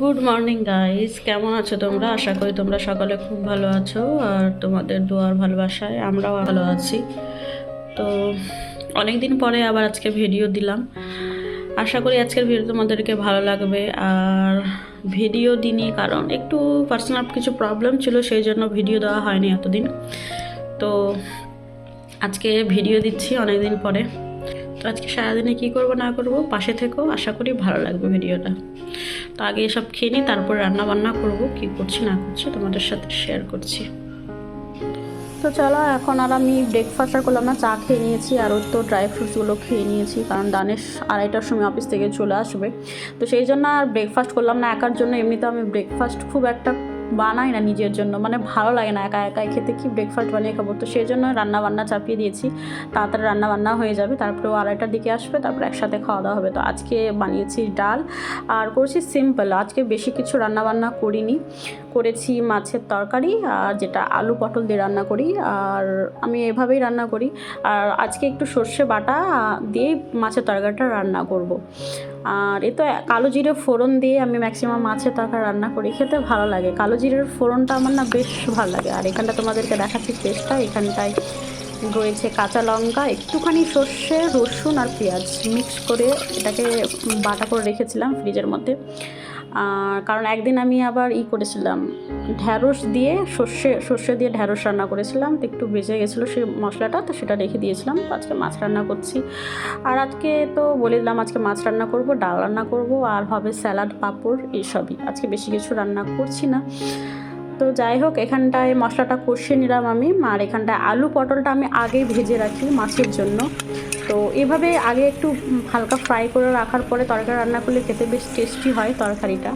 Good morning guys কেমন আছো তোমরা? আশা করি তোমরা সকালে খুব ভালো আছো, আর তোমাদের দোয়ার ভালোবাসায় আমরাও ভালো আছি। তো অনেক দিন পরে আবার আজকে ভিডিও দিলাম। আশা করি আজকের ভিডিও তোমাদেরকে ভালো লাগবে। আর ভিডিও দিনই কারণ একটু পার্সোনাল কিছু প্রবলেম ছিল, সেই জন্য ভিডিও দেওয়া হয়নি এতদিন। তো আজকে ভিডিও দিচ্ছি অনেক দিন পরে। তো আজকে সারাদিনে কী করব না করব, পাশে থেকেও আশা করি ভালো লাগবে ভিডিওটা। তো আগে এসব খেয়ে নিই, তারপর রান্না বান্না করব, কী করছি না করছি তোমাদের সাথে শেয়ার করছি। তো চলো, এখন আর আমি ব্রেকফাস্ট আর করলাম না, চা খেয়ে নিয়েছি, আর ওর তো ড্রাই ফ্রুটসগুলো খেয়ে নিয়েছি, কারণ দানেশ আড়াইটার সময় অফিস থেকে চলে আসবে। তো সেই জন্য আর ব্রেকফাস্ট করলাম না, একার জন্য এমনিতে আমি ব্রেকফাস্ট খুব একটা বানাই না নিজের জন্য। মানে ভালো লাগে না একা একাই খেতে। কি ব্রেকফাস্ট বানিয়ে খাব? তো সেই জন্য রান্না বান্না চাপিয়ে দিয়েছি। তাড়াতাড়ি রান্না বান্না হয়ে যাবে। তারপরে আড়াইটার দিকে আসবে। তারপরে একসাথে খাওয়া দাওয়া হবে। তো আজকে বানিয়েছি ডাল আর করেছি সিম্পল আজকে বেশি কিছু রান্না বান্না করিনি। করেছি মাছের তরকারি আর যেটা আলু পটল দিয়ে রান্না করি। আর আমি এভাবেই রান্না করি। আর আজকে একটু সর্ষে বাটা দিয়ে মাছের তরকারিটা রান্না করব। আর এ তো কালো জিরে ফোড়ন দিয়ে আমি ম্যাক্সিমাম মাছের তরকারি রান্না করি, খেতে ভালো লাগে। কালো জিরের ফোড়নটা আমার না বেশ ভালো লাগে। আর এখানটা তোমাদেরকে দেখাচ্ছি টেস্টটা এখানটায় রয়েছে কাঁচা লঙ্কা, একটুখানি সর্ষে, রসুন আর পেঁয়াজ মিক্স করে এটাকে বাটা করে রেখেছিলাম ফ্রিজের মধ্যে। কারণ একদিন আমি আবার ই করেছিলাম, ঢ্যাঁড়স দিয়ে সর্ষে সর্ষে দিয়ে ঢ্যাঁড়স রান্না করেছিলাম তো একটু ভেজে গেছিল সেই মশলাটা, তো সেটা রেখে দিয়েছিলাম আজকে মাছ রান্না করছি। আর আজকে তো বলে দিলাম আজকে মাছ রান্না করব, ডাল রান্না করব, আর হবে স্যালাড, পাঁপড় এইসবই আজকে বেশি কিছু রান্না করছি না। তো যাই হোক, এখানটায় মশলাটা কষিয়ে নিলাম আমি। আর এখানটায় আলু পটলটা আমি আগেই ভেজে রাখি মাছের জন্য। তো এভাবে আগে একটু হালকা ফ্রাই করে রাখার পরে তরকারি রান্না করলে খেতে বেশ টেস্টি হয় তরকারিটা।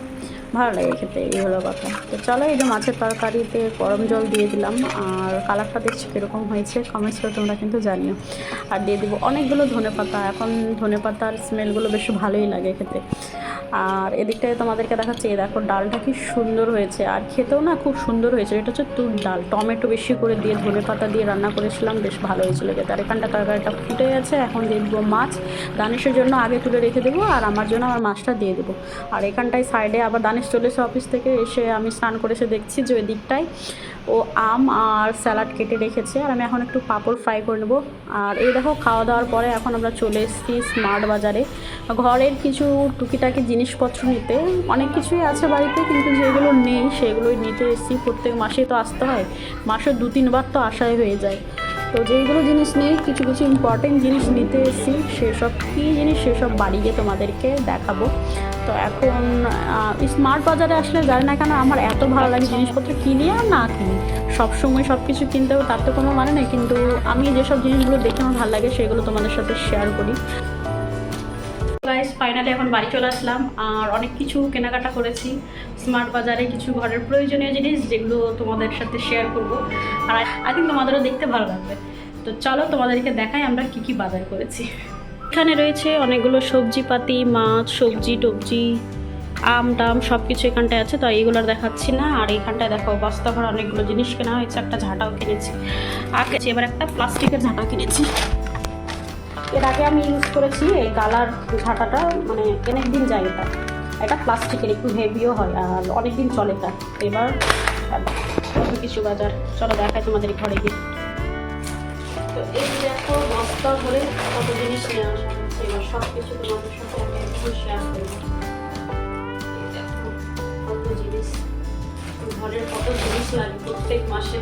ভালো লাগে খেতে, এই হলো কথা। তো চলো, এই যে মাছের তরকারিতে গরম জল দিয়ে দিলাম। আর কালারটা দেখছি কীরকম হয়েছে কমেন্টস করে তোমরা কিন্তু জানিও। আর দিয়ে দেবো অনেকগুলো ধনে পাতা এখন ধনে পাতার স্মেলগুলো বেশ ভালোই লাগে খেতে। আর এদিকটায় তোমাদেরকে দেখাচ্ছি দেখো ডালটা কি সুন্দর হয়েছে। আর খেতেও না খুব সুন্দর হয়েছে। এটা হচ্ছে তুর ডাল। টমেটো বেশি করে দিয়ে, ধনে পাতা দিয়ে রান্না করেছিলাম, বেশ ভালো হয়েছিল খেতে। আর এখানটা তরকারিটা ফুটে গেছে, এখন দিয়ে দেবো মাছ। দানেশের জন্য আগে তুলে রেখে দেবো, আর আমার জন্য আমার মাছটা দিয়ে দেবো। আর এখানটায় সাইডে আবার দানেশ চলে এসে অফিস থেকে, এসে আমি স্নান করে এসে দেখছি যে ওই দিকটায় ও আম আর স্যালাড কেটে রেখেছে আর আমি এখন একটু পাঁপড় ফ্রাই করে নেব। আর এই দেখো, খাওয়া দাওয়ার পরে এখন আমরা চলে এসেছি স্মার্ট বাজারে। ঘরের কিছু টুকিটাকি জিনিসপত্র নিতে। অনেক কিছুই আছে বাড়িতে, কিন্তু যেগুলো নেই সেগুলোই নিতে এসেছি। প্রত্যেক মাসেই তো আসতে হয়। মাসে দু তিনবার তো আসাই হয়ে যায়। তো যেইগুলো জিনিস নেই, কিছু কিছু ইম্পর্টেন্ট জিনিস নিতে এসেছি। সেসব, কী জিনিস সেসব বাড়ি গিয়ে তোমাদেরকে দেখাবো। তো এখন স্মার্ট বাজারে আসলে জানি না কেন আমার এত ভালো লাগে জিনিসপত্র কিনি আর না কিনি। সবসময় সব কিছু কিনতে হবে, তার তো কোনো মানে নেই। কিন্তু আমি যেসব জিনিসগুলো দেখে আমার ভালো লাগে সেগুলো তোমাদের সাথে শেয়ার করি। ফাইনালি এখন বাড়ি চলে আসলাম আর অনেক কিছু কেনাকাটা করেছি। স্মার্ট বাজারে কিছু ঘরের প্রয়োজনীয় জিনিস যেগুলো তোমাদের সাথে শেয়ার করব। আর আই থিঙ্ক তোমাদেরও দেখতে ভালো লাগবে। তো চলো তোমাদেরকে দেখাই আমরা কি কি বাজার করেছি। এখানে রয়েছে অনেকগুলো সবজিপাতি, মাছ, সবজি, টবজি, আম, টাম সব কিছু এখানটায় আছে। তো এইগুলো দেখাচ্ছি না। আর এখানটায় দেখো, বস্তা ভরা অনেকগুলো জিনিস কেনা হয়েছে, একটা ঝাঁটাও কিনেছি। আর এবার একটা প্লাস্টিকের ঝাঁটাও কিনেছি। এর আগে আমি ইউজ করেছি এই কালার ঝাঁটাটা মানে অনেক দিন যায় এটা। এটা প্লাস্টিকের, একটু হেভিও হয়, আর অনেক দিন চলে এটা। এবার কিছু বাজার। চলো দেখাই তোমাদের ঘরে গিয়ে। এই দেখো বস্তা ভরে কত জিনিস নেওয়া আসা এবার সব কিছু তোমাদের সাথে আমি একটু শেয়ার করব। কত জিনিস, ঘরের কত জিনিস লাগে প্রত্যেক মাসে।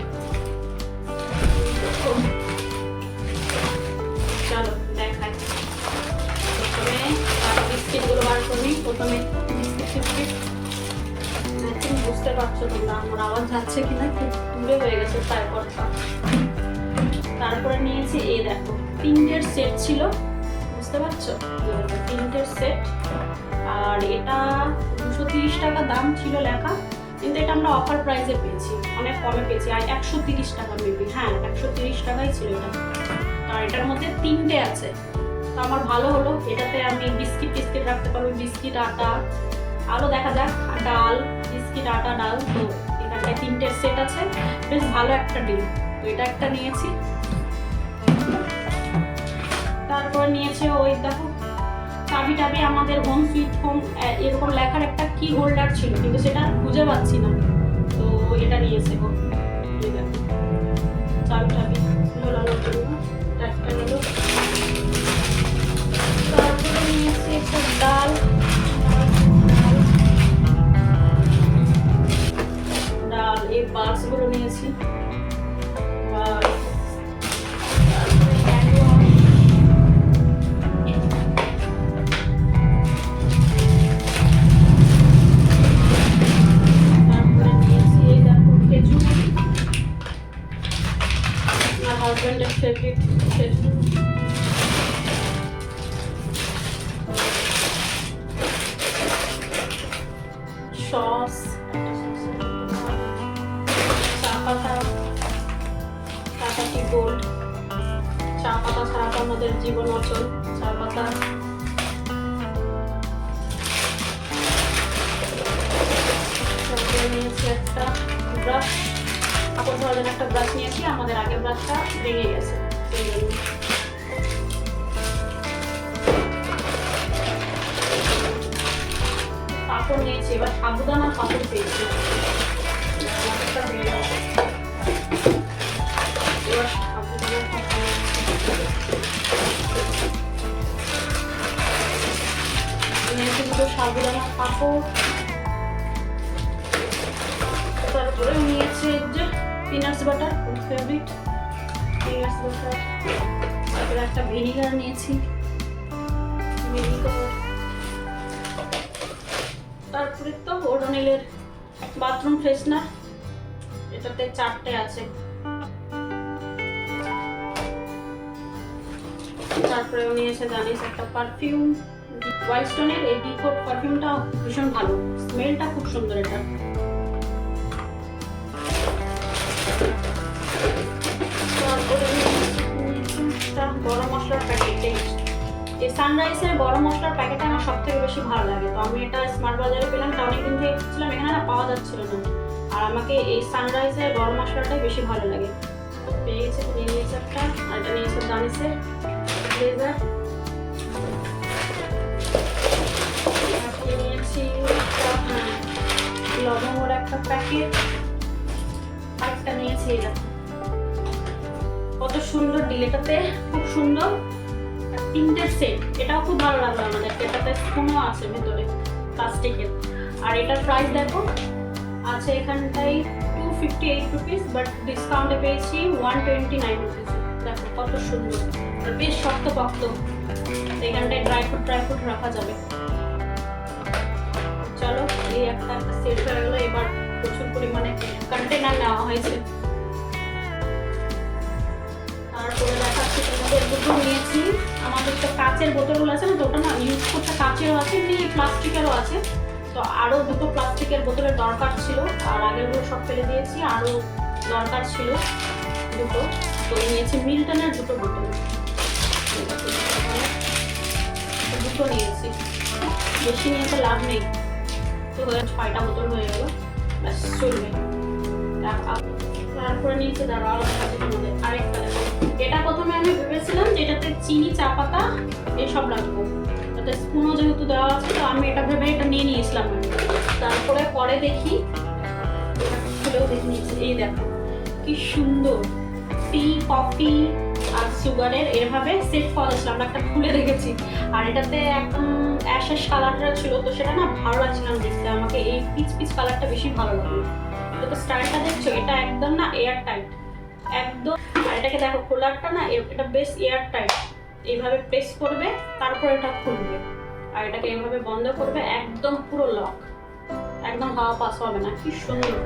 চলো, দেখাই। প্রথমে বিস্কিটগুলো বার প্রথমে বিস্কিট। বুঝতে পারছ তোমরা আমার আওয়াজ যাচ্ছে কিনা খুব দূরে হয়ে গেছে তারপরটা তারপরে নিয়েছি, এই দেখো, তিনটের সেট ছিল, বুঝতে পারছ? তিনটের সেট আর এটা দুশো তিরিশ টাকা দাম ছিল লেখা, কিন্তু এটা আমরা অফার প্রাইসে পেয়েছি, অনেক কমে পেয়েছি, আর একশো তিরিশ টাকা মেবি হ্যাঁ একশো তিরিশ টাকাই ছিল এটা। আর এটার মধ্যে তিনটে আছে। তো আমার ভালো হলো, এটাতে আমি বিস্কিট টিস্কিট রাখতে পারব, বিস্কিট, আটা আরও দেখা যাক ডাল, বিস্কিট, আটা, ডাল, তো এখানটায় তিনটের সেট আছে, বেশ ভালো একটা ডিল তো এটা একটা নিয়েছি। তারপর নিয়েছে, ওই দেখো চাবি টাবি আমাদের হোম সুইট হোম এরকম লেখার একটা কি হোল্ডার ছিল, কিন্তু সেটা খুঁজে পাচ্ছি না। তো এটা নিয়েছে গো। চাবি টাবি ফেভারিট সস চা পাতা টাটা টি গোল্ড চা পাতা ছাড়া তো আমাদের জীবন অচল চা পাতা নিয়েছি একটা ব্রাশ কাপড় একটা ব্রাশ নিয়েছি, আমাদের আগের ব্রাশটা ভেঙে গেছে। সেই নিয়েছি, এবার সাবুদানা কাপড় পেয়েছি। সাবুদানা কাপড় তারপরে নিয়েছে যে peanuts butter favourite peanuts butter. তারপরে একটা ভিনিগার নিয়েছি। ভিনিগার। তারপরে তো ওডোনিলের বাথরুম ফ্রেশনার। এটাতে চারটে আছে। তারপরে উনি এসে জানিস একটা পারফিউম হোয়াইট স্টোনের এই ডিকোট পারফিউমটা ভীষণ ভালো। স্মেলটা খুব সুন্দর এটা। গরম মশলার প্যাকেট এই সানরাইসের গরম মশলার প্যাকেট আমার সব থেকে বেশি ভালো লাগে। তো আমি এটা স্মার্ট বাজারে পেলাম এটা অনেকদিন থেকে খুঁজছিলাম, এখানে না পাওয়া যাচ্ছিল না। আর আমাকে এই সানরাইসের গরম মশলাটাই বেশি ভালো লাগে। পেয়ে গেছে, নিয়ে নিয়েছে একটা, আর এটা নিয়েছে দানিসের ব্লেজার নিয়েছি লবঙ্গর একটা প্যাকেট আরেকটা নিয়েছি এটা। কত সুন্দর ডিলেটাতে, খুব সুন্দর। তিনটে সেট এটাও খুব ভালো লাগল আমাদের। এটাতে স্পুনও আছে ভেতরে প্লাস্টিকের আর এটার প্রাইস দেখো, আছে এখানটাই two fifty eight rupees but ডিসকাউন্টে পেয়েছি ওয়ান টোয়েন্টি নাইন রুপিস দেখো কত সুন্দর। বেশ শক্ত পক্ত এখানটায় ড্রাই ফ্রুট ড্রাই ফ্রুট রাখা যাবে। চলো, এই একটা একটা সেট হয়ে গেলো। এবার প্রচুর পরিমাণে কন্টেনার নেওয়া হয়েছে। তারপরে দেখাচ্ছি তোমাদের দুটো নিয়েছি। আমাদের তো কাচের বোতলগুলো আছে না, তো ওটা না ইউজ করতে কাচেরও আছে, এমনি প্লাস্টিকেরও আছে। তো আরও দুটো প্লাস্টিকের বোতলের দরকার ছিল আর আগেরগুলো সব ফেলে দিয়েছি, আরও দরকার ছিল দুটো। তো নিয়েছি মিল্টনের দুটো বোতল। দুটো নিয়েছি। বেশি নিয়ে তো লাভ নেই। তো ছয়টা বোতল হয়ে গেল। চলবে। তারপরে নিয়েছে দাঁড়া তোমাদের আরেকটা। এসব রাখব। তাতে স্পুনও যেহেতু দেওয়া আছে, তো আমি এটা ভেবে এটা নিয়ে নিয়েছিলাম। তারপরে পরে দেখি, খুলেও দেখে নিয়েছি। এই দেখো, কি সুন্দর। টি কফি আর সুগারের এভাবে সেট করা ছিল। আমরা একটা খুলে দেখেছি। আর এটাতে একদম অ্যাশের কালারটা ছিল, তো সেটা না ভালো লাগছিল না দেখতে। আমাকে এই পিচ পিচ কালারটা বেশি ভালো লাগল। তো স্টাইলটা দেখছ? এটা একদম না এয়ার টাইট একদম আর এটাকে দেখো খোলারটা না এটা বেশ এয়ার টাইট এইভাবে প্রেস করবে, তারপর এটা খুলবে। আর এটাকে এইভাবে বন্ধ করবে, একদম পুরো লক একদম হাওয়া পাস হবে না, কি সুন্দর।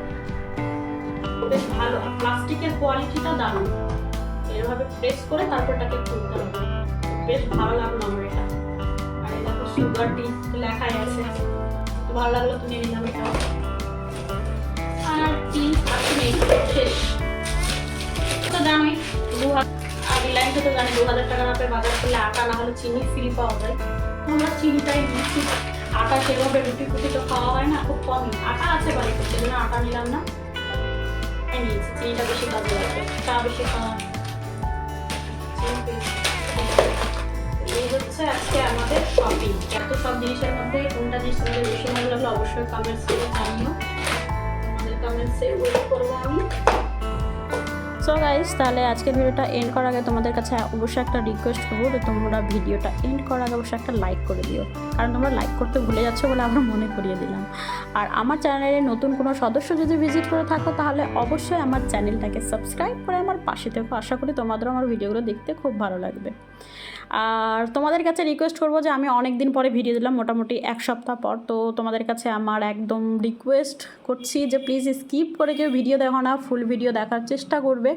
বেশ ভালো। প্লাস্টিকের কোয়ালিটিটা দারুণ। এভাবে প্রেস করে তারপর এটাকে খুলতে হবে। বেশ ভালো লাগল আমার এটা। আর এটা দেখো সুগার টি লেখাই আছে। তো ভালো লাগল তো নিয়ে নিলাম এটা আর টি আর নেই, শেষ। তো দামি দু হাজার রিলায়েন্সে তো জানি দু হাজার টাকা না পেয়ে বাজার করলে আটা, না হলে চিনি ফ্রি পাওয়া যায়। তো আমরা চিনিটাই নিচ্ছি। আটা সেভাবে রুটি ফুটি তো খাওয়া হয় না, খুব কমই। আটা আছে বাড়িতে, সেজন্য আটা নিলাম না। নিয়েছি, চিনিটা বেশি কাজে লাগবে চা বেশি খাওয়া এই হচ্ছে আজকে আমাদের শপিং এত সব জিনিসের মধ্যে কোনটা জিনিস তোমাদের বেশি ভালো লাগল অবশ্যই কমেন্টসে জানিও। তোমাদের কমেন্টসে ওয়েট করব আমি। সো গাইস তাহলে আজকের ভিডিওটা এন্ড করার আগে তোমাদের কাছে অবশ্যই একটা রিকোয়েস্ট করব যে তোমরা ভিডিওটা এন্ড করার আগে অবশ্যই একটা লাইক করে দিও। কারণ তোমরা লাইক করতে ভুলে যাচ্ছ বলে আমরা মনে করিয়ে দিলাম। আর আমার চ্যানেলে নতুন কোনো সদস্য যদি ভিজিট করে থাকো, তাহলে অবশ্যই আমার চ্যানেলটাকে সাবস্ক্রাইব করে আমার পাশে থেকো। আশা করি তোমাদেরও আমার ভিডিওগুলো দেখতে খুব ভালো লাগবে। আর তোমাদের কাছে রিকোয়েস্ট করব যে আমি অনেক দিন পরে ভিডিও দিলাম, মোটামুটি এক সপ্তাহ পর। তো তোমাদের কাছে আমার একদম রিকোয়েস্ট করছি যে প্লিজ স্কিপ করে কেউ ভিডিও দেখো না ফুল ভিডিও দেখার চেষ্টা করবে।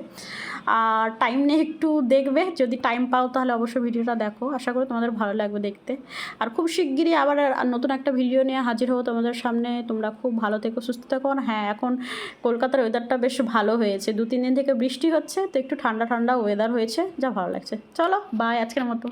আর টাইম নিয়ে একটু দেখবে। যদি টাইম পাও তাহলে অবশ্যই ভিডিওটা দেখো। আশা করি তোমাদের ভালো লাগবে দেখতে। আর খুব শিগগিরই আবার নতুন একটা ভিডিও নিয়ে হাজির হব তোমাদের সামনে। তোমরা খুব ভালো থেকো, সুস্থ থাকো। হ্যাঁ এখন কলকাতার ওয়েদারটা বেশ ভালো হয়েছে। দু, তিন দিন থেকে বৃষ্টি হচ্ছে, তো একটু ঠান্ডা ঠান্ডা ওয়েদার হয়েছে। যা ভালো লাগছে। চলো বাই আজকের মতো।